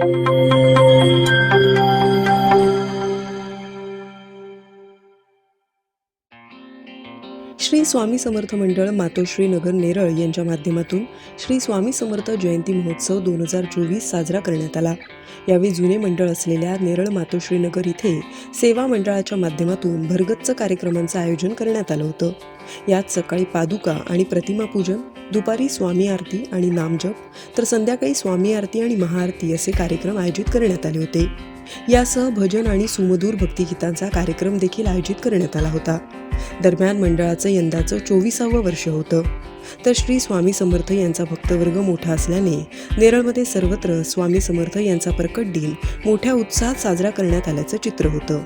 Música Shri Swami Samarth मंडळ मातोश्री नगर नेरळ यांच्या माध्यमातून श्री स्वामी समर्थ जयंती महोत्सव दोन हजार चोवीस साजरा करण्यात आला. यावेळी जुने मंडळ असलेल्या नेरळ मातोश्री नगर इथे सेवा मंडळाच्या माध्यमातून भरगच्च कार्यक्रमांचं आयोजन करण्यात आलं होतं. यात सकाळी पादुका आणि प्रतिमा पूजन दुपारी स्वामी आरती आणि नामजप तर संध्याकाळी स्वामी आरती आणि महाआरती असे कार्यक्रम आयोजित करण्यात आले होते. यासह भजन आणि सुमधूर भक्तिगीतांचा कार्यक्रम देखील आयोजित करण्यात आला होता. दरम्यान मंडळाचं यंदाचं चोवीसावं वर्ष होतं. तर श्री स्वामी समर्थ यांचा भक्तवर्ग मोठा असल्याने नेरळमध्ये सर्वत्र स्वामी समर्थ यांचा प्रकट दिन मोठ्या उत्साहात साजरा करण्यात आल्याचं चित्र होतं.